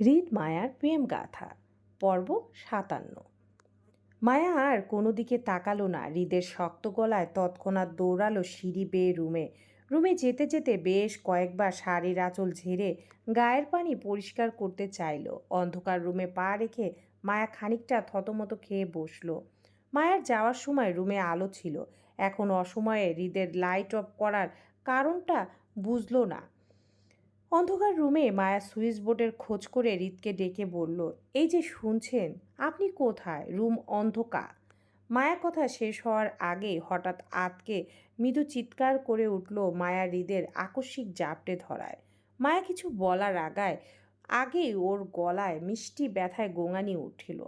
হৃদ মায়ার প্রেম গাথা, পর্ব সাতান্ন। মায়া আর কোনো দিকে তাকালো না, হৃদের শক্ত গলায় তৎক্ষণাৎ দৌড়ালো সিঁড়ি বেয়ে রুমে। রুমে যেতে যেতে বেশ কয়েকবার শাড়ির আঁচল ঝেড়ে গায়ের পানি পরিষ্কার করতে চাইলো। অন্ধকার রুমে পা রেখে মায়া খানিকটা থতমত খেয়ে বসল। মায়ার যাওয়ার সময় রুমে আলো ছিল। এখন অসময়ে হৃদের লাইট অফ করার কারণটা বুঝলো না। অন্ধকার রুমে মায়া সুইচ বোর্ডের খোঁজ করে রিতকে ডেকে বলল, এই যে শুনছেন, আপনি কোথায়? রুম অন্ধকার। মায়া কথা শেষ হওয়ার আগে হঠাৎ আতকে মৃদু চিৎকার করে উঠল মায়া হৃদের আকস্মিক জাপটে ধরায়। মায়া কিছু বলার আগায় আগেই ওর গলায় মিষ্টি ব্যথায় গোঙানি উঠিল।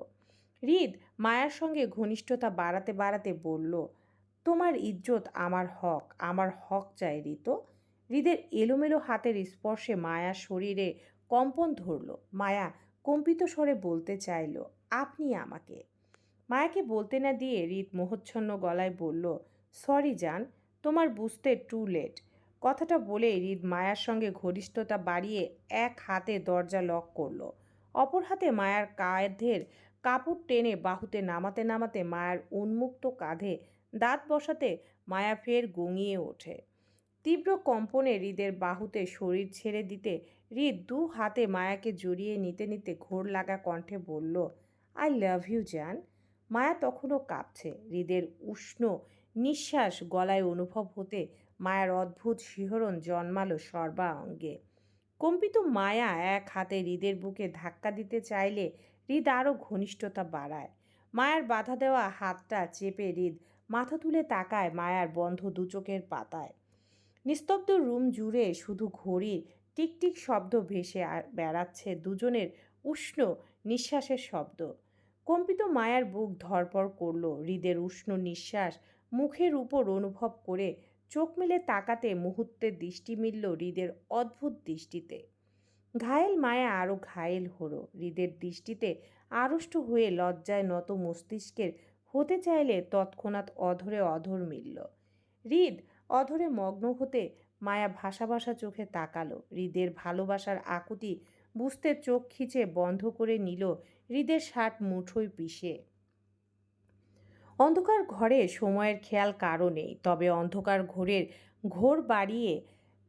হৃদ মায়ার সঙ্গে ঘনিষ্ঠতা বাড়াতে বাড়াতে বলল, তোমার ইজ্জত আমার হক আমার হক চাই ঋতো হৃদের এলোমেলো হাতের স্পর্শে মায়া শরীরে কম্পন ধরল। মায়া কম্পিত স্বরে বলতে চাইল, আপনি আমাকে। মায়াকে বলতে না দিয়ে হৃদ মোহচ্ছন্ন গলায় বলল, সরি জান, তোমার বুঝতে টু লেট। কথাটা বলে হৃদ মায়ার সঙ্গে ঘনিষ্ঠতা বাড়িয়ে এক হাতে দরজা লক করল। অপর হাতে মায়ার কাঁধের কাপড় টেনে বাহুতে নামাতে নামাতে মায়ার উন্মুক্ত কাঁধে দাঁত বসাতে মায়া ফের গঙিয়ে ওঠে। তীব্র কম্পনে হৃদের বাহুতে শরীর ছেড়ে দিতে হৃদ দু হাতে মায়াকে জড়িয়ে নিতে নিতে ঘোর লাগা কণ্ঠে বলল আই লাভ ইউ জান মায়া তখনও কাঁপছে। হৃদের উষ্ণ নিঃশ্বাস গলায় অনুভব হতে মায়ার অদ্ভুত শিহরণ জন্মালো সর্বা অঙ্গে। কম্পিত মায়া এক হাতে হৃদের বুকে ধাক্কা দিতে চাইলে হৃদ আরও ঘনিষ্ঠতা বাড়ায়। মায়ার বাধা দেওয়া হাতটা চেপে হৃদ মাথা তুলে তাকায় মায়ার বন্ধ দুচোখের পাতায়। নিস্তব্ধ রুম জুড়ে শুধু ঘড়ির টিকটিক শব্দ ভেসে বেড়াচ্ছে দুজনের উষ্ণ নিঃশ্বাসের শব্দ। কম্পিত মায়ার বুক ধরপড় করল হৃদের উষ্ণ নিঃশ্বাস, মুখের উপর অনুভব করে চোখ মেলে তাকাতে মুহূর্তের দৃষ্টি মিলল হৃদের অদ্ভুত দৃষ্টিতে। ঘায়েল মায়া আরও ঘায়েল হলো, হৃদের দৃষ্টিতে আড়ষ্ট হয়ে লজ্জায় নত মস্তিষ্কের হতে চাইলে তৎক্ষণাৎ অধরে অধর মিলল। হৃদ অধরে মগ্ন হতে মায়া ভাসা ভাসা চোখে তাকালো। হৃদের ভালোবাসার আকুতি বুঝতে চোখ খিচে বন্ধ করে নিল হৃদের ষাট মুঠোয় পিষে। অন্ধকার ঘরে সময়ের খেয়াল কারও নেই, তবে অন্ধকার ঘোরের ঘোর বাড়িয়ে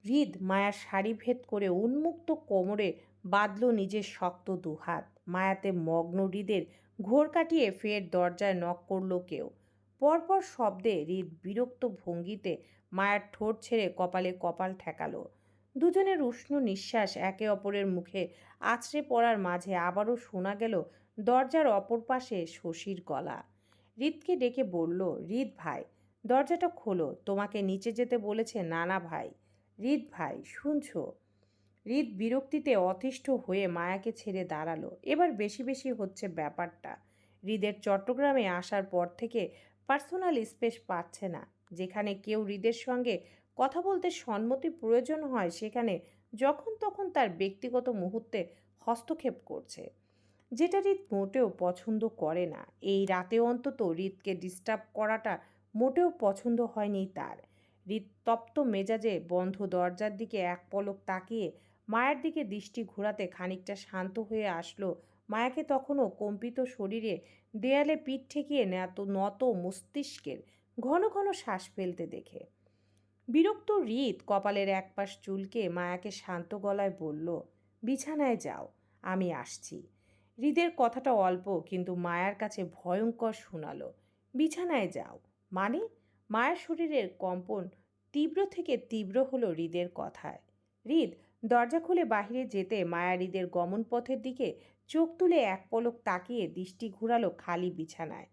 হৃদ মায়ার শাড়ি ভেদ করে উন্মুক্ত কোমরে বাঁধল নিজের শক্ত দুহাত। মায়াতে মগ্ন হৃদের ঘোর কাটিয়ে ফের দরজায় নক করল কেউ। পরপর শব্দে হৃদ বিরক্ত ভঙ্গিতে মায়ার ঠোঁট ছেড়ে কপালে কপাল ঠেকালো। দুজনের উষ্ণ নিঃশ্বাস একে অপরের মুখে আছড়ে পড়ার মাঝে আবারও শোনা গেল দরজার অপর পাশে শশীর গলা। হৃদকে ডেকে বলল, হৃদ ভাই, দরজাটা খোলো, তোমাকে নিচে যেতে বলেছে নানা ভাই। হৃদ ভাই, শুনছো? হৃদ বিরক্তিতে অতিষ্ঠ হয়ে মায়াকে ছেড়ে দাঁড়াল। এবার বেশি বেশি হচ্ছে ব্যাপারটা। হৃদের চট্টগ্রামে আসার পর থেকে পার্সোনাল স্পেস পাচ্ছে না। যেখানে কেউ হৃদের সঙ্গে কথা বলতে সম্মতি প্রয়োজন হয়, সেখানে যখন তখন তার ব্যক্তিগত মুহূর্তে হস্তক্ষেপ করছে, যেটা হৃদ মোটেও পছন্দ করে না। এই রাতে অন্তত হৃদকে ডিস্টার্ব করাটা মোটেও পছন্দ হয়নি তার। হৃদ তপ্ত মেজাজে বন্ধ দরজার দিকে এক পলক তাকিয়ে মায়ের দিকে দৃষ্টি ঘোরাতে খানিকটা শান্ত হয়ে আসলো। মায়াকে তখনও কম্পিত শরীরে দেয়ালে পিঠ ঠেকিয়ে নেত, নত মস্তিষ্কের ঘন ঘন শ্বাস ফেলতে দেখে। বিরক্ত হৃদ কপালের এক পাশ চুলকে মায়াকে শান্ত গলায় বলল, বিছানায় যাও, আমি আসছি। হৃদের কথাটা অল্প, কিন্তু মায়ার কাছে ভয়ঙ্কর শোনালো, বিছানায় যাও। মানে মায়ের শরীরের কম্পন তীব্র থেকে তীব্র হলো হৃদের কথায়। হৃদ দরজা খুলে বাহিরে যেতে মায়া হৃদের গমন পথের দিকে চোখ তুলে এক পলক তাকিয়ে দৃষ্টি ঘুরালো খালি বিছানায়।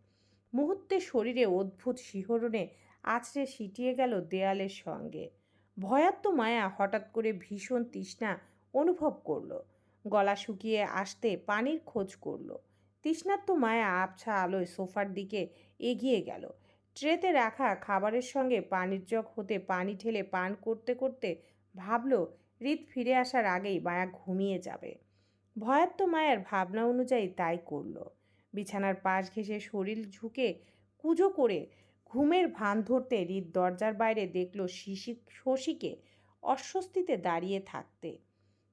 মুহূর্তে শরীরে অদ্ভুত শিহরণে আছড়ে সিটিয়ে গেল দেয়ালের সঙ্গে। ভয়াত্ম মায়া হঠাৎ করে ভীষণ তৃষ্ণা অনুভব করল। গলা শুকিয়ে আসতে পানির খোঁজ করল। তৃষ্ণাত্ম মায়া আবছা আলোয় সোফার দিকে এগিয়ে গেল। ট্রেতে রাখা খাবারের সঙ্গে পানির জগ হতে পানি ঠেলে পান করতে করতে ভাবল, হৃদ ফিরে আসার আগেই মায়া ঘুমিয়ে যাবে। ভয়াত্ম মায়ের ভাবনা অনুযায়ী তাই করল। বিছানার পাশ ঘেঁষে শরীর ঝুঁকে কুজো করে ঘুমের ভান ধরতে হৃদ দরজার বাইরে দেখল শিশি শশীকে অস্বস্তিতে দাঁড়িয়ে থাকতে।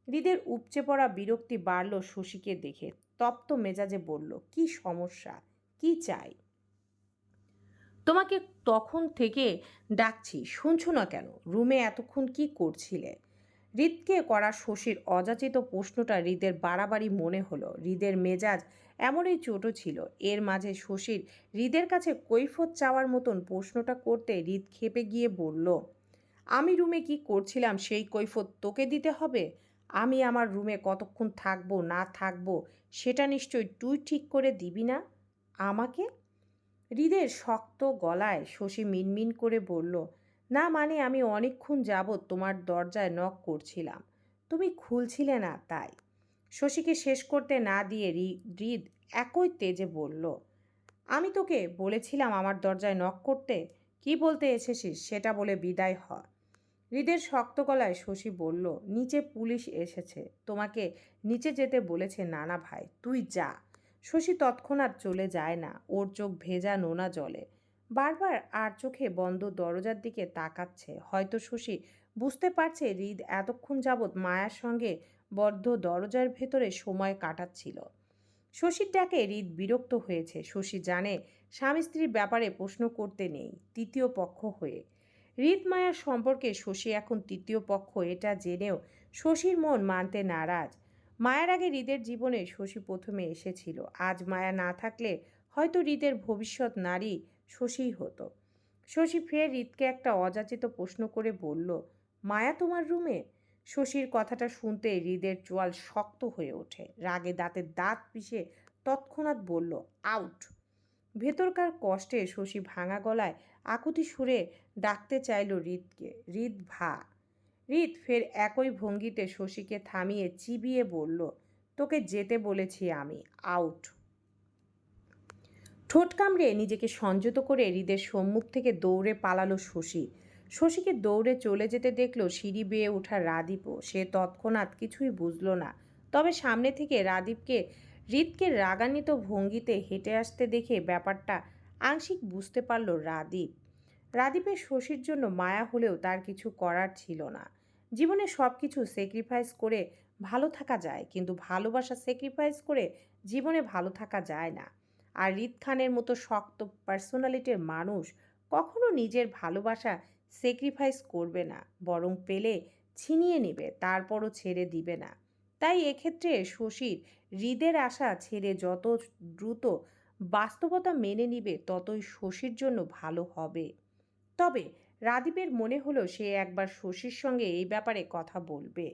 হৃদের উপচে পড়া বিরক্তি বাড়ল শশীকে দেখে। তপ্ত মেজাজে বলল, কি সমস্যা? কি চাই? তোমাকে তখন থেকে ডাকছি, শুনছো না কেন? রুমে এতক্ষণ কি করছিলে? হৃদকে করা শশীর অযাচিত প্রশ্নটা হৃদের বাড়াবাড়ি মনে হলো। হৃদের মেজাজ এমনই চোটো ছিল। এর মাঝে শশীর হৃদের কাছে কৈফত চাওয়ার মতন প্রশ্নটা করতে হৃদ খেপে গিয়ে বলল, আমি রুমে কি করছিলাম? সেই কৈফত তোকে দিতে হবে? আমি আমার রুমে কতক্ষণ থাকব, না থাকব, সেটা নিশ্চয়ই তুই ঠিক করে দিবি না? আমাকে? হৃদের শক্ত গলায় শশী মিনমিন করে বলল না মানে আমি অনেকক্ষণ যাবৎ তোমার দরজায় নক করছিলাম। তুমি খুলছিলে না তাই। শশীকে শেষ করতে না দিয়ে হৃদ একই তেজে বলল, আমি তোকে বলেছিলাম আমার দরজায় নক করতে। কি বলতে এসেছিস সেটা বলে বিদায় হ। হৃদের শক্ত গলায় শশী বলল, নিচে পুলিশ এসেছে। তোমাকে নিচে যেতে বলেছে নানা ভাই। তুই যা। শশী তৎক্ষণাৎ চলে যায় না। ওর চোখ ভেজা নোনা জলে। বারবার আর চোখে বন্ধ দরজার দিকে তাকাচ্ছে। হয়তো শশী বুঝতে পারছে হৃদ এতক্ষণ যাবৎ মায়ার সঙ্গে বদ্ধ দরজার ভেতরে সময় কাটাচ্ছিল। শশীর ডাকে হৃদ বিরক্ত হয়েছে। শশী জানে স্বামী স্ত্রীর ব্যাপারে প্রশ্ন করতে নেই, তৃতীয় পক্ষ হয়ে। হৃদ মায়ার সম্পর্কে শশী এখন তৃতীয় পক্ষ, এটা জেনেও শশীর মন মানতে নারাজ। মায়ার আগে হৃদের জীবনে শশী প্রথমে এসেছিল। আজ মায়া না থাকলে হয়তো হৃদের ভবিষ্যৎ নারী শশীই হতো। শশী ফের হৃদকে একটা অযাচিত প্রশ্ন করে বলল, মায়া তোমার রুমে? শশীর কথাটা শুনতে হৃদের চোয়াল শক্ত হয়ে ওঠে। রাগে দাঁতের দাঁত পিষে তৎক্ষণাৎ বলল, আউট! ভেতরকার কষ্টে শশী ভাঙা গলায় আকুতি সুরে ডাকতে চাইল হৃদকে, হৃদ ভা! হৃদ ফের একই ভঙ্গিতে শশীকে থামিয়ে চিবিয়ে বলল, তোকে যেতে বলেছি আমি, আউট! ঠোঁট কামড়ে নিজেকে সংযত করে হৃদের সম্মুখ থেকে দৌড়ে পালালো শশী। শশীকে দৌড়ে চলে যেতে দেখল সিঁড়ি বেয়ে ওঠা রাদীপও সে তৎক্ষণাৎ কিছুই বুঝলো না। তবে সামনে থেকে রাদীপকে, হৃদকে রাগান্বিত ভঙ্গিতে হেঁটে আসতে দেখে ব্যাপারটা আংশিক বুঝতে পারল রাদীপ। রাদীপের শশীর জন্য মায়া হলেও তার কিছু করার ছিল না। জীবনে সব কিছু স্যাক্রিফাইস করে ভালো থাকা যায়, কিন্তু ভালোবাসা স্যাক্রিফাইস করে জীবনে ভালো থাকা যায় না। আর রিদ খানের মতো শক্ত পার্সোনালিটির মানুষ কখনো নিজের ভালোবাসা স্যাক্রিফাইস করবে না, বরং পেলে ছিনিয়ে নেবে, তারপরও ছেড়ে দিবে না। তাই এক্ষেত্রে শশীর হৃদের আশা ছেড়ে যত দ্রুত বাস্তবতা মেনে নিবে, ততই শশীর জন্য ভালো হবে। তবে রাদীপের মনে হলো সে একবার শশীর সঙ্গে এই ব্যাপারে কথা বলবে।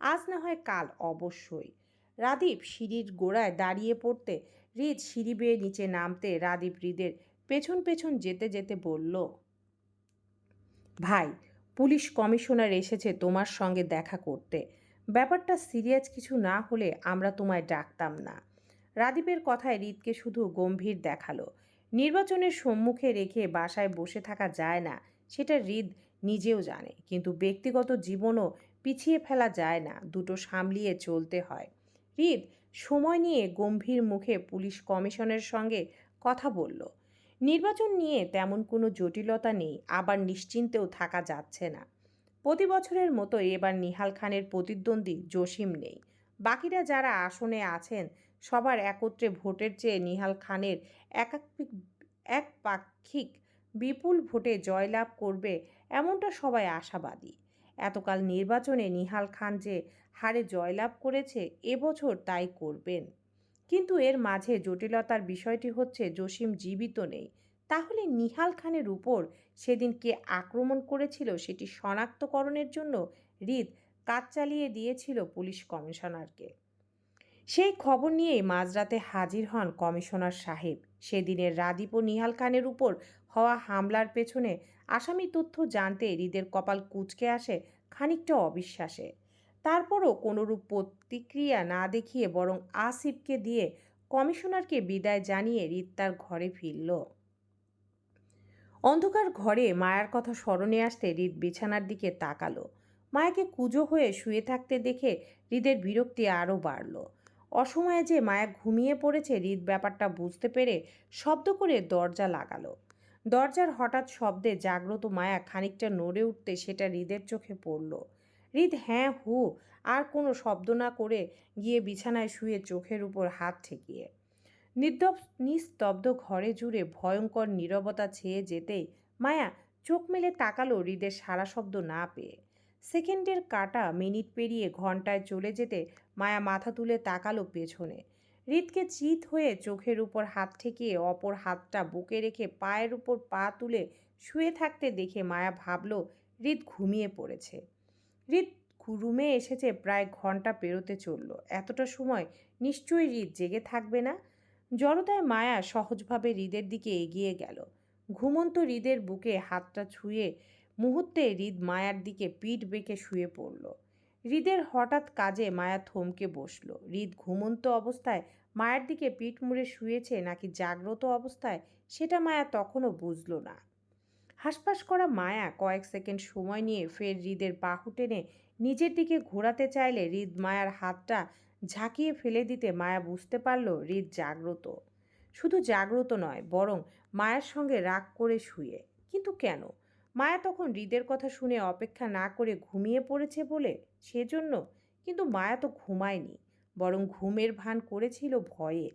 আজ না হয় কাল অবশ্যই। রাদীপ সিঁড়ির গোড়ায় দাঁড়িয়ে পড়তে হৃদ সিঁড়ি বেয়ে নিচে নামতে রাদীপ হৃদের পেছন পেছন যেতে যেতে বলল, ভাই, পুলিশ কমিশনার এসেছে তোমার সঙ্গে দেখা করতে। ব্যাপারটা সিরিয়াস কিছু না হলে আমরা তোমায় ডাকতাম না রাদীপের কথায় হৃদকে শুধু গম্ভীর দেখাল। নির্বাচনের সম্মুখে রেখে বাসায় বসে থাকা যায় না, সেটা হৃদ নিজেও জানে। কিন্তু ব্যক্তিগত জীবনও পিছিয়ে ফেলা যায় না, দুটো সামলিয়ে চলতে হয়। হৃদ সময় নিয়ে গম্ভীর মুখে পুলিশ কমিশনের সঙ্গে কথা বলল। নির্বাচন নিয়ে তেমন কোনো জটিলতা নেই, আবার নিশ্চিন্তেও থাকা যাচ্ছে না। প্রতি বছরের মতো এবার নিহাল খানের প্রতিদ্বন্দ্বী জসিম নেই। বাকিরা যারা আসনে আছেন, সবার একত্রে ভোটের চেয়ে নিহাল খানের একাত্মিক এক পাক্ষিক বিপুল ভোটে জয়লাভ করবে এমনটা সবাই আশাবাদী। এতকাল নির্বাচনে নিহাল খান যে হারে জয়লাভ করেছে এবছর তাই করবেন। কিন্তু এর মাঝে জটিলতার বিষয়টি হচ্ছে, জসিম জীবিত নেই। তাহলে নিহাল খানের উপর সেদিন কে আক্রমণ করেছিল সেটি শনাক্তকরণের জন্য হৃদ কাজ চালিয়ে দিয়েছিল পুলিশ কমিশনারকে। সেই খবর নিয়েই মাঝরাতে হাজির হন কমিশনার সাহেব। সেদিনের রাদীপ ও নিহাল খানের উপর হওয়া হামলার পেছনে আসামি তথ্য জানতে হৃদের কপাল কুচকে আসে খানিকটা অবিশ্বাসে। তারপরও কোনোরূপ প্রতিক্রিয়া না দেখিয়ে বরং আসিফকে দিয়ে কমিশনারকে বিদায় জানিয়ে হৃদ তার ঘরে ফিরল। অন্ধকার ঘরে মায়ার কথা স্মরণে আসতে হৃদ বিছানার দিকে তাকালো। মায়াকে কুজো হয়ে শুয়ে থাকতে দেখে হৃদের বিরক্তি আরও বাড়ল। অসময়ে যে মায়া ঘুমিয়ে পড়েছে, হৃদ ব্যাপারটা বুঝতে পেরে শব্দ করে দরজা লাগালো। দরজার হঠাৎ শব্দে জাগ্রত মায়া খানিকটা নড়ে উঠতে সেটা হৃদের চোখে পড়ল। হৃদ হ্যাঁ হু। আর কোনো শব্দ না করে গিয়ে বিছানায় শুয়ে চোখের উপর হাত ঠেকিয়ে। নির্দব নিস্তব্ধ ঘরে জুড়ে ভয়ঙ্কর নীরবতা ছেয়ে যেতেই মায়া চোখ মেলে তাকালো হৃদের সারা শব্দ না পেয়ে। সেকেন্ডের কাটা মিনিট পেরিয়ে ঘন্টায় চলে যেতে মায়া মাথা তুলে তাকালো পেছনে। হৃদকে চিত হয়ে চোখের উপর হাত ঠেকিয়ে অপর হাতটা বুকে রেখে পায়ের উপর পা তুলে শুয়ে থাকতে দেখে মায়া ভাবল, হৃদ ঘুমিয়ে পড়েছে। হৃদ রুমে এসেছে প্রায় ঘণ্টা পেরোতে চলল। এতটা সময় নিশ্চয়ই হৃদ জেগে থাকবে না? জড়তায় মায়া সহজভাবে হৃদের দিকে এগিয়ে গেল। ঘুমন্ত হৃদের বুকে হাতটা ছুঁয়ে মুহূর্তে হৃদ মায়ার দিকে পিঠ বেঁকে শুয়ে পড়ল। হৃদের হঠাৎ কাজে মায়া থমকে বসল। হৃদ ঘুমন্ত অবস্থায় মায়ের দিকে পিঠ মুড়ে শুয়েছে নাকি জাগ্রত অবস্থায় সেটা মায়া তখনও বুঝল না। হাসপাস করা মায়া কয়েক সেকেন্ড সময় নিয়ে ফের হৃদের বাহু টেনে নিজের দিকে ঘোরাতে চাইলে হৃদ মায়ার হাতটা ঝাঁকিয়ে ফেলে দিতে মায়া বুঝতে পারল হৃদ জাগ্রত। শুধু জাগ্রত নয়, বরং মায়ের সঙ্গে রাগ করে শুয়ে। কিন্তু কেন? মায়া তখন হৃদের কথা শুনে অপেক্ষা না করে ঘুমিয়ে পড়েছে বলে সেজন্য কিন্তু মায়া তো ঘুমায়নি, বরং ঘুমের ভান করেছিল ভয়ে।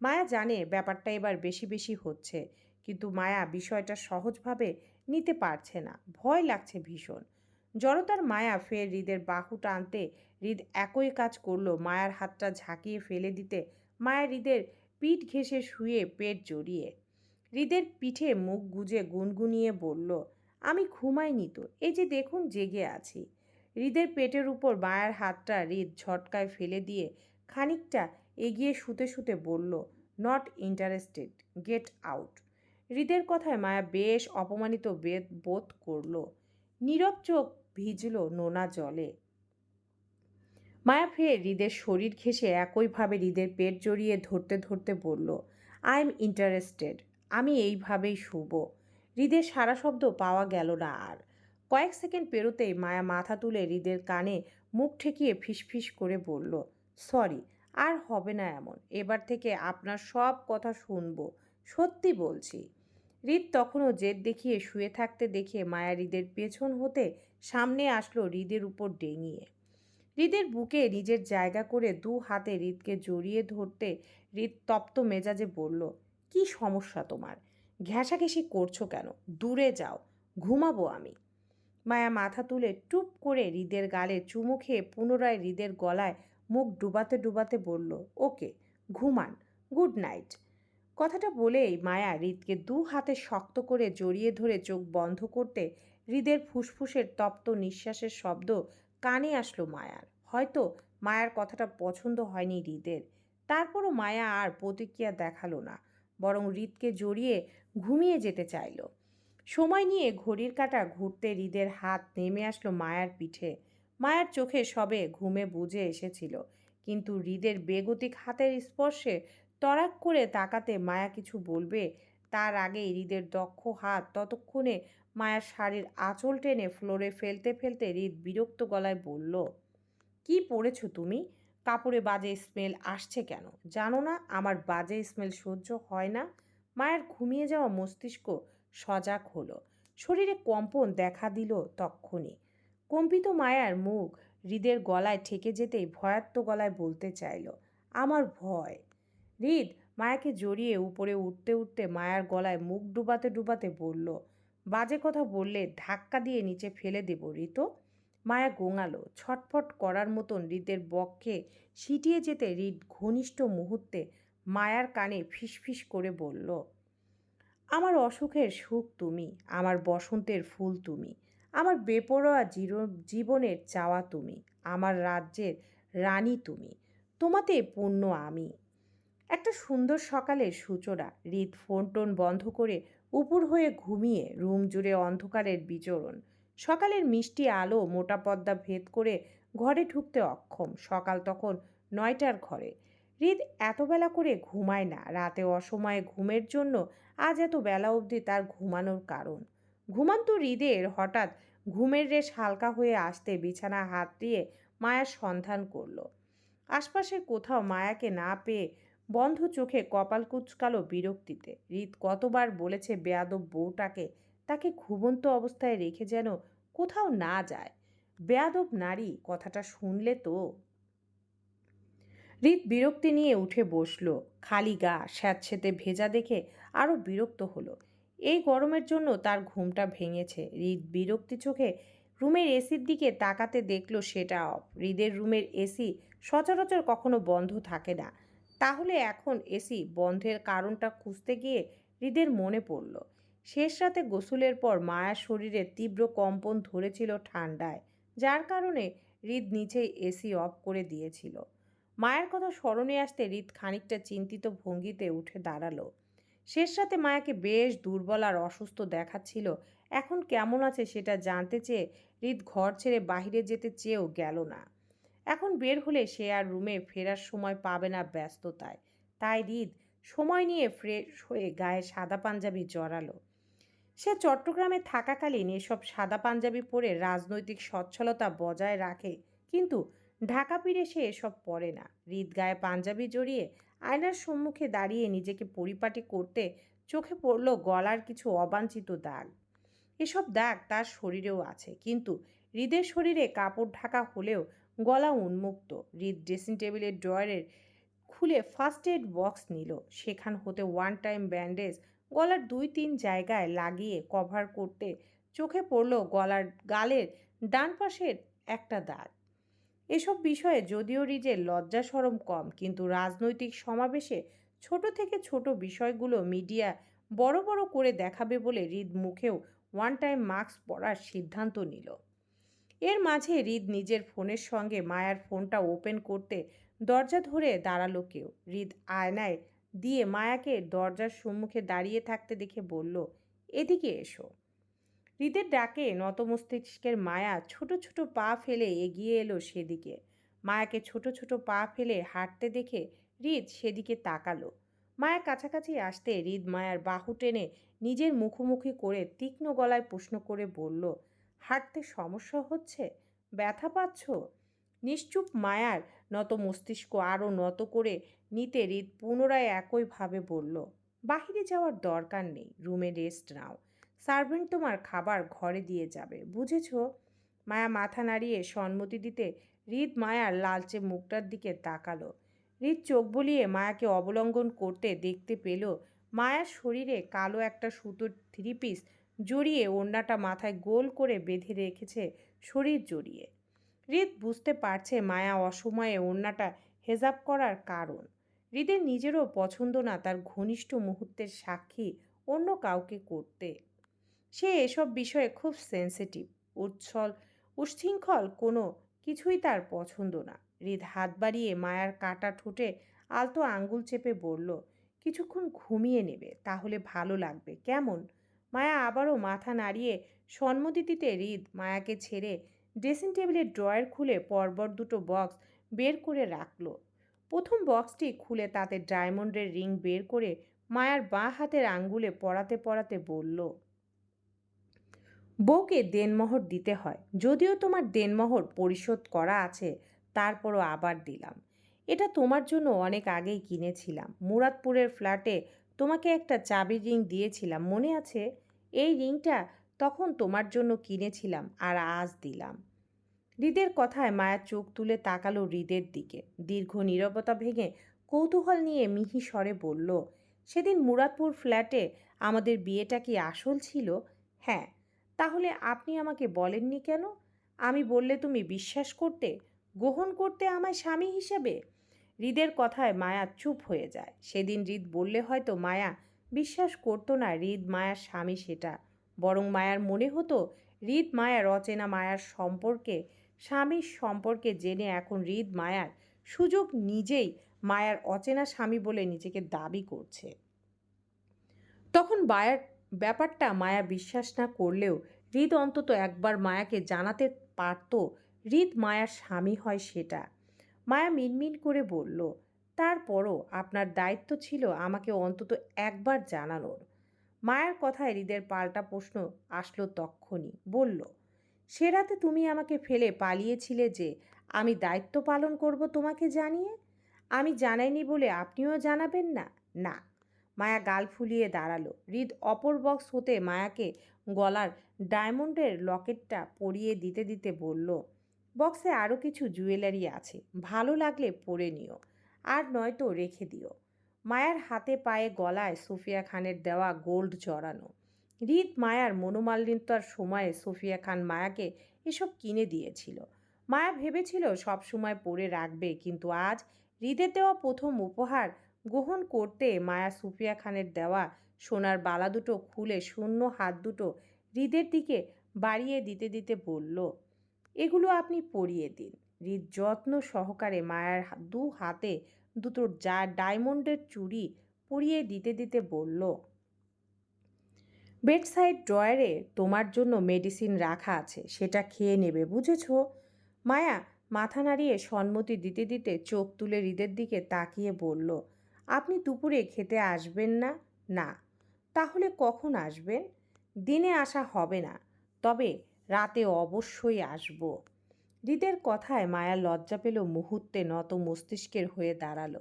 মায়া জানে ব্যাপারটা এবার বেশি বেশি হচ্ছে, কিন্তু মায়া বিষয়টা সহজভাবে নিতে পারছে না, ভয় লাগছে ভীষণ। জড়তার মায়া ফের হৃদের বাহু টানতে হৃদ একই কাজ করল, মায়ার হাতটা ঝাঁকিয়ে ফেলে দিতে, মায়া হৃদের পিঠ ঘেঁষে শুয়ে পেট জড়িয়ে। হৃদের পিঠে মুখ গুজে গুনগুনিয়ে বলল আমি ঘুমাইনি তো, এই যে দেখুন জেগে আছি। হৃদের পেটের উপর মায়ের হাতটা হৃদ ঝটকায় ফেলে দিয়ে খানিকটা এগিয়ে শুতে শুতে বলল নট ইন্টারেস্টেড গেট আউট হৃদের কথায় মায়া বেশ অপমানিত বেদ বোধ করল। নীরব চোখ ভিজল নোনা জলে। মায়া ফের হৃদের শরীর ঘেঁষে একইভাবে হৃদের পেট জড়িয়ে ধরতে ধরতে বলল আই এম ইন্টারেস্টেড আমি এইভাবেই শুব। হৃদের সারা শব্দ পাওয়া গেল না আর। কয়েক সেকেন্ড পেরোতেই মায়া মাথা তুলে হৃদের কানে মুখ ঠেকিয়ে ফিসফিস করে বলল, সরি, আর হবে না এমন। এবার থেকে আপনার সব কথা শুনব। সত্যি বলছি। হৃদ তখনও জেদ দেখিয়ে শুয়ে থাকতে দেখে মায়া হৃদের পেছন হতে সামনে আসলো হৃদের উপর ডেঙিয়ে। হৃদের বুকে নিজের জায়গা করে দু হাতে হৃদকে জড়িয়ে ধরতে হৃদ তপ্ত মেজাজে বলল, কি সমস্যা তোমার? ঘেঁষাঘেঁষি করছ কেন? দূরে যাও, ঘুমাবো আমি। মায়া মাথা তুলে টুপ করে হৃদের গালে চুমু খেয়ে পুনরায় হৃদের গলায় মুখ ডুবাতে ডুবাতে বলল, ওকে, ঘুমান, গুড নাইট। কথাটা বলেই মায়া হৃদকে দু হাতে শক্ত করে জড়িয়ে ধরে চোখ বন্ধ করতে হৃদের ফুসফুসের তপ্ত নিঃশ্বাসের শব্দ কানে আসলো মায়ার। হয়তো মায়ার কথাটা পছন্দ হয়নি হৃদের। তারপরও মায়া আর প্রতিক্রিয়া দেখাল না, বরং হৃদকে জড়িয়ে ঘুমিয়ে যেতে চাইল। সময় নিয়ে ঘড়ির কাটা ঘুরতে হৃদের হাত নেমে আসলো মায়ার পিঠে। মায়ার চোখে সবে ঘুমে বুঝে এসেছিল, কিন্তু হৃদের বেগতিক হাতের স্পর্শে তরাক করে তাকাতে মায়া কিছু বলবে, তার আগেই হৃদের দক্ষ হাত ততক্ষণে মায়ার শাড়ির আঁচল টেনে ফ্লোরে ফেলতে ফেলতে হৃদ বিরক্ত গলায় বলল, কি পড়েছো তুমি? কাপড়ে বাজে স্মেল আসছে কেন? জানো না, আমার বাজে স্মেল সহ্য হয় না। মায়ের ঘুমিয়ে যাওয়া মস্তিষ্ক সজাগ হলো। শরীরে কম্পন দেখা দিল তক্ষণি। কম্পিত মায়ার মুখ হৃদের গলায় ঠেকে যেতেই ভয়াত্ম গলায় বলতে চাইল, আমার ভয়। হৃদ মায়াকে জড়িয়ে উপরে উঠতে উঠতে মায়ার গলায় মুখ ডুবাতে ডুবাতে বলল, বাজে কথা বললে ধাক্কা দিয়ে নিচে ফেলে দেব ঋত। মায়া গোঙালো, ছটফট করার মতন হৃদের বক্ষে সিটিয়ে যেতে হৃদ ঘনিষ্ঠ মুহূর্তে মায়ার কানে ফিসফিস করে বলল, আমার অসুখের সুখ তুমি, আমার বসন্তের ফুল তুমি, আমার বেপরোয়া জীবনের চাওয়া তুমি, আমার রাজ্যের রানী তুমি, তোমাতে পূর্ণ আমি। একটা সুন্দর সকালের সূচনা, হৃদ ফোন টোন বন্ধ করে উপুর হয়ে ঘুমিয়ে রুম জুড়ে অন্ধকারের বিচরণ, সকালের মিষ্টি আলো মোটা পদ্মা ভেদ করে ঘরে ঢুকতে অক্ষম, সকাল তখন নয়টার ঘরে হৃদ এত বেলা করে ঘুমায় না। রাতে অসময়ে ঘুমের জন্য আজ এত বেলা অবধি তার ঘুমানোর কারণ। ঘুমান্ত হৃদের হঠাৎ ঘুমের রেশ হালকা হয়ে আসতে বিছানা হাত দিয়ে মায়ার সন্ধান করল। আশপাশে কোথাও মায়াকে না পেয়ে বন্ধ চোখে কপাল কুচকালো বিরক্তিতে। হৃদ কতবার বলেছে বেয়াদব বউটাকে তাকে ঘুমন্ত অবস্থায় রেখে যেন কোথাও না যায়। বেয়াদব নারী, কথাটা শুনলে তো হৃদ বিরক্তি নিয়ে উঠে বসল। খালি গা স্যাঁতসেঁতে ভেজা দেখে আরও বিরক্ত হলো। এই গরমের জন্য তার ঘুমটা ভেঙেছে। হৃদ বিরক্তি চোখে রুমের এসির দিকে তাকাতে দেখল সেটা অফ। হৃদের রুমের এসি সচরাচর কখনো বন্ধ থাকে না। তাহলে এখন এসি বন্ধের কারণটা খুঁজতে গিয়ে হৃদের মনে পড়ল। শেষ রাতে গোসলের পর মায়ার শরীরে তীব্র কম্পন ধরেছিল ঠান্ডায়, যার কারণে হৃদ নিচেই এসি অফ করে দিয়েছিল। মায়ের কথা স্মরণে আসতে হৃদ খানিকটা চিন্তিত ভঙ্গিতে উঠে দাঁড়াল। শেষ রাতে মায়াকে বেশ দুর্বল আর অসুস্থ দেখাচ্ছিল। এখন কেমন আছে সেটা জানতে চেয়ে হৃদ ঘর ছেড়ে বাইরে যেতে চেয়েও গেল না। এখন বের হলে সে আর রুমে ফেরার সময় পাবে না ব্যস্ততায়। তাই হৃদ সময় নিয়ে ফ্রেশ হয়ে গায়ে সাদা পাঞ্জাবি জড়ালো। সে চট্টগ্রামে থাকাকালীন এসব সাদা পাঞ্জাবি পরে রাজনৈতিক সচ্ছলতা বজায় রাখে। কিন্তু ঢাকা ফিরে সে এসব পরে না। হৃদ গায়ে পাঞ্জাবি জড়িয়ে আয়নার সম্মুখে দাঁড়িয়ে নিজেকে পরিপাটি করতে চোখে পড়ল গলার কিছু অবাঞ্ছিত দাগ। এসব দাগ তার শরীরেও আছে, কিন্তু হৃদের শরীরে কাপড় ঢাকা হলেও গলা উন্মুক্ত। হৃদ ড্রেসিং টেবিলের ড্রয়ারের খুলে ফার্স্ট এড বক্স নিল। সেখান হতে ওয়ান টাইম ব্যান্ডেজ গলার দুই তিন জায়গায় লাগিয়ে কভার করতে চোখে পড়ল গলার গালের ডান পাশের একটা দাগ। এসব বিষয়ে যদিও রিজের লজ্জা সরম কম, কিন্তু রাজনৈতিক সমাবেশে ছোট থেকে ছোট বিষয়গুলো মিডিয়া বড় বড় করে দেখাবে বলে হৃদ মুখেও ওয়ান টাইম মাস্ক পরার সিদ্ধান্ত নিল। এর মাঝে হৃদ নিজের ফোনের সঙ্গে মায়ার ফোনটা ওপেন করতে দরজা ধরে দাঁড়াল কেউ। হৃদ আয়নায় দিয়ে মায়াকে দরজার সম্মুখে দাঁড়িয়ে থাকতে দেখে বলল, এদিকে এসো। হৃদের ডাকে নতমস্তিষ্কের মায়া ছোট ছোট পা ফেলে এগিয়ে এলো সেদিকে। মায়াকে ছোট ছোট পা ফেলে হাঁটতে দেখে হৃদ সেদিকে তাকালো। মায়া কাছাকাছি আসতে হৃদ মায়ার বাহু টেনে নিজের মুখোমুখি করে তীক্ষ্ণ গলায় প্রশ্ন করে বলল, হাঁটতে সমস্যা হচ্ছে? ব্যথা পাচ্ছ? নিশ্চুপ মায়ার নত মস্তিষ্ক আরও নত করে নিতে হৃদ পুনরায় একইভাবে বলল, বাহিরে যাওয়ার দরকার নেই, রুমে রেস্ট নাও। সার্ভেন্ট তোমার খাবার ঘরে দিয়ে যাবে। বুঝেছ? মায়া মাথা নাড়িয়ে সম্মতি দিতে হৃদ মায়ার লালচে মুখটার দিকে তাকালো। হৃদ চোখ বলিয়ে মায়াকে অবলম্বন করতে দেখতে পেল, মায়ার শরীরে কালো একটা সুতোর থ্রি পিস জড়িয়ে ওড়নাটা মাথায় গোল করে বেঁধে রেখেছে শরীর জড়িয়ে। হৃদ বুঝতে পারছে মায়া অসময়ে ওড়নাটা হেজাব করার কারণ। হৃদের নিজেরও পছন্দ না তার ঘনিষ্ঠ মুহূর্তের সাক্ষী অন্য কাউকে করতে। সে এসব বিষয়ে খুব সেন্সিটিভ উচ্ছল উচ্ছৃঙ্খল কোনো কিছুই তার পছন্দ না। হৃদ হাত বাড়িয়ে মায়ার কাটা ঠোঁটে আলতো আঙ্গুল চেপে বলল, কিছুক্ষণ ঘুমিয়ে নেবে, তাহলে ভালো লাগবে। কেমন? মায়া আবারও মাথা নাড়িয়ে সম্মতি দিতে হৃদ মায়াকে ছেড়ে ড্রেসিং টেবিলের ড্রয়ার খুলে পরপর দুটো বক্স বের করে রাখল। প্রথম বক্সটি খুলে তাতে ডায়মন্ডের রিং বের করে মায়ার বাঁ হাতের আঙ্গুলে পড়াতে পড়াতে বলল বউকে দেনমোহর দিতে হয়। যদিও তোমার দেনমোহর পরিশোধ করা আছে, তারপরও আবার দিলাম। এটা তোমার জন্য অনেক আগেই কিনেছিলাম। মুরাদপুরের ফ্ল্যাটে তোমাকে একটা চাবি রিং দিয়েছিলাম, মনে আছে? এই রিংটা তখন তোমার জন্য কিনেছিলাম আর আজ দিলাম। হৃদের কথায় মায়া চোখ তুলে তাকালো হৃদের দিকে। দীর্ঘ নীরবতা ভেঙে কৌতূহল নিয়ে মিহি স্বরে বলল, সেদিন মুরাদপুর ফ্ল্যাটে আমাদের বিয়েটা কি আসল ছিল? হ্যাঁ তাহলে আপনি আমাকে বলেননি কেন? আমি বললে তুমি বিশ্বাস করতে, গ্রহণ করতে আমায় স্বামী হিসেবে? হৃদের কথায় মায়া চুপ হয়ে যায়। সেদিন হৃদ বললে হয়তো, মায়া, বিশ্বাস করতো না হৃদ মায়ার স্বামী সেটা। বরং মায়ার মনে হতো, হৃদ মায়ার অচেনা মায়ার সম্পর্কে স্বামীর সম্পর্কে জেনে এখন হৃদ মায়ার সুযোগ নিজেই মায়ার অচেনা স্বামী বলে নিজেকে দাবি করছে। তখন বায়ার ব্যাপারটা মায়া বিশ্বাস না করলেও হৃদ অন্তত একবার মায়াকে জানাতে পারত, হৃদ মায়ার স্বামী হয় সেটা। মায়া মিনমিন করে বলল, তারপরও আপনার দায়িত্ব ছিল আমাকে অন্তত একবার জানানোর। মায়ের কথায় হৃদের পাল্টা প্রশ্ন আসলো তক্ষণি। বলল, সে রাতে তুমি আমাকে ফেলে পালিয়েছিলে যে আমি দায়িত্ব পালন করব তোমাকে জানিয়ে? আমি জানাইনি বলে আপনিও জানাবেন না? না। মায়া গাল ফুলিয়ে দাঁড়াল। হৃদ অপর বক্স হতে মায়াকে গলার ডায়মন্ডের লকেটটা পরিয়ে দিতে দিতে বলল, বক্সে আরও কিছু জুয়েলারি আছে, ভালো লাগলে পরে নিও, আর নয়তো রেখে দিও। মায়ার হাতে পায়ে গলায় সুফিয়া খানের দেওয়া গোল্ড জড়ানো। হৃদ মায়ার মনোমালিন্যতার সময়ে সুফিয়া খান মায়াকে এসব কিনে দিয়েছিল। মায়া ভেবেছিল সব সময় পরে রাখবে, কিন্তু আজ হৃদের দেওয়া প্রথম উপহার গ্রহণ করতে মায়া সুফিয়া খানের দেওয়া সোনার বালা দুটো খুলে শূন্য হাত দুটো হৃদের দিকে বাড়িয়ে দিতে দিতে বলল, এগুলো আপনি পরিয়ে দিন। হৃদ যত্ন সহকারে মায়ার দু হাতে দুটো যা ডায়মন্ডের চুড়ি পরিয়ে দিতে দিতে বলল, বেডসাইড ড্রয়ারে তোমার জন্য মেডিসিন রাখা আছে, সেটা খেয়ে নেবে, বুঝেছ? মায়া মাথা নাড়িয়ে সম্মতি দিতে দিতে চোখ তুলে হৃদের দিকে তাকিয়ে বলল আপনি দুপুরে খেতে আসবেন না? না। তাহলে কখন আসবেন? দিনে আসা হবে না, তবে রাতে অবশ্যই আসব। হৃদের কথায় মায়া লজ্জা পেল মুহূর্তে নত মস্তিষ্কের হয়ে দাঁড়াল।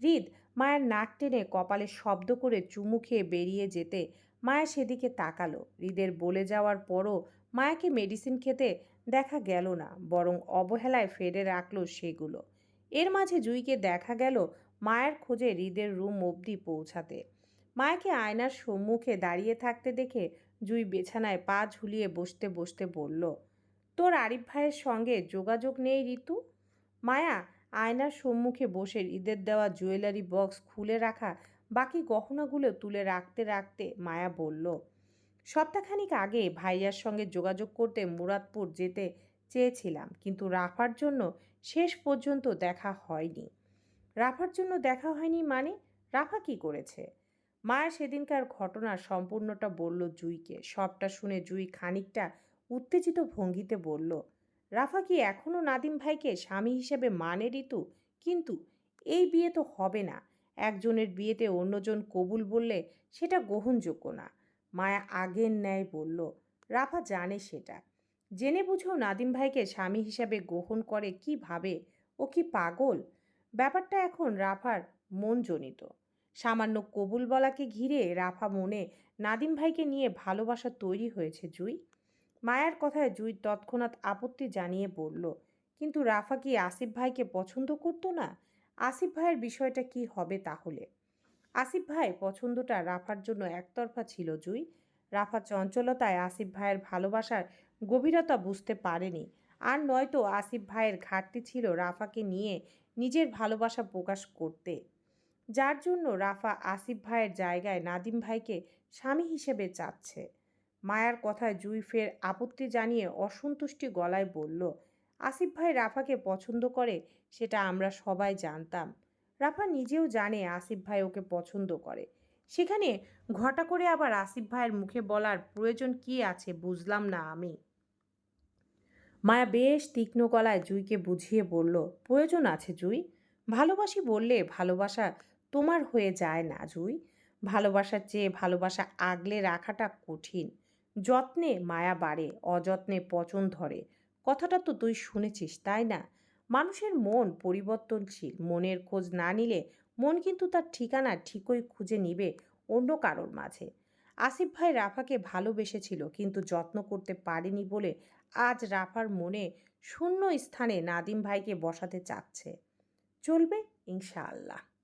হৃদ মায়ের নাক টেনে কপালে শব্দ করে চুমু খেয়ে বেরিয়ে যেতে মায়া সেদিকে তাকালো। হৃদের বলে যাওয়ার পরও মায়াকে মেডিসিন খেতে দেখা গেল না, বরং অবহেলায় ফেলে রাখল সেগুলো। এর মাঝে জুইকে দেখা গেল মায়ের খোঁজে হৃদের রুম অবধি পৌঁছাতে। মায়াকে আয়নার সম্মুখে দাঁড়িয়ে থাকতে দেখে জুই বেছানায় পা ঝুলিয়ে বসতে বসতে বলল, তোর আরিফ ভাইয়ের সঙ্গে যোগাযোগ নেই ঋতু? মায়া আয়নার সম্মুখে বসে ঈদের দেওয়া জুয়েলারি বক্স খুলে রাখা বাকি গহনাগুলো তুলে রাখতে রাখতে মায়া বলল, সপ্তাহখানিক আগে ভাইয়ার সঙ্গে যোগাযোগ করতে মুরাদপুর যেতে চেয়েছিলাম, কিন্তু রাফার জন্য শেষ পর্যন্ত দেখা হয়নি। রাফার জন্য দেখা হয়নি মানে রাফা কি করেছে? মায়া সেদিনকার ঘটনা সম্পূর্ণটা বলল জুইকে। সবটা শুনে জুই খানিকটা উত্তেজিত ভঙ্গিতে বলল, রাফা কি এখনও নাদিম ভাইকে স্বামী হিসেবে মানে ঋতু? কিন্তু এই বিয়ে তো হবে না। একজনের বিয়েতে অন্যজন কবুল বললে সেটা গ্রহণযোগ্য না। মায়া আগের ন্যায় বলল, রাফা জানে সেটা। জেনে বুঝেও নাদিম ভাইকে স্বামী হিসাবে গ্রহণ করে কি ভাবে? ও কি পাগল? ব্যাপারটা এখন রাফার মনজনিত। সামান্য কবুল বলাকে ঘিরে রাফা মনে নাদিম ভাইকে নিয়ে ভালোবাসা তৈরি হয়েছে জুই। মায়ার কথায় জুই তৎক্ষণাৎ আপত্তি জানিয়ে বলল, কিন্তু রাফা কি আসিফ ভাইকে পছন্দ করতো না? আসিফ ভাইয়ের বিষয়টা কি হবে তাহলে? আসিফ ভাই, পছন্দটা রাফার জন্য একতরফা ছিল জুই। রাফা চঞ্চলতায় আসিফ ভাইয়ের ভালোবাসার গভীরতা বুঝতে পারেনি। আর নয়তো আসিফ ভাইয়ের ঘাটতি ছিল রাফাকে নিয়ে নিজের ভালোবাসা প্রকাশ করতে। যার জন্য রাফা আসিফ ভাইয়ের জায়গায় নাদিম ভাইকে স্বামী হিসেবে চাচ্ছে। মায়ার কথায় জুই ফের আপত্তি জানিয়ে অসন্তুষ্টি গলায় বলল, আসিফ ভাই রাফাকে পছন্দ করে, সেটা আমরা সবাই জানতাম। রাফা নিজেও জানে আসিফ ভাই ওকে পছন্দ করে। সেখানে ঘটা করে আবার আসিফ ভাইয়ের মুখে বলার প্রয়োজন কি আছে বুঝলাম না আমি। মায়া বেশ তীক্ষ্ণ গলায় জুইকে বুঝিয়ে বলল, প্রয়োজন আছে জুই? ভালোবাসি বললে ভালোবাসা তোমার হয়ে যায় না জুই। ভালোবাসার চেয়ে ভালোবাসা আগলে রাখাটা কঠিন। যত্নে মায়া বাড়ে, অযত্নে পচন ধরে। কথাটা তো তুই শুনেছিস, তাই না? মানুষের মন পরিবর্তনশীল। মনের খোঁজ না নিলে মন কিন্তু তার ঠিকানা ঠিকই খুঁজে নিবে অন্য কারোর মাঝে। আসিফ ভাই রাফাকে ভালোবেসেছিল, কিন্তু যত্ন করতে পারেনি বলে আজ রাফার মনে শূন্য স্থানে নাদিম ভাইকে বসাতে চাচ্ছে। চলবে ইনশাআল্লাহ।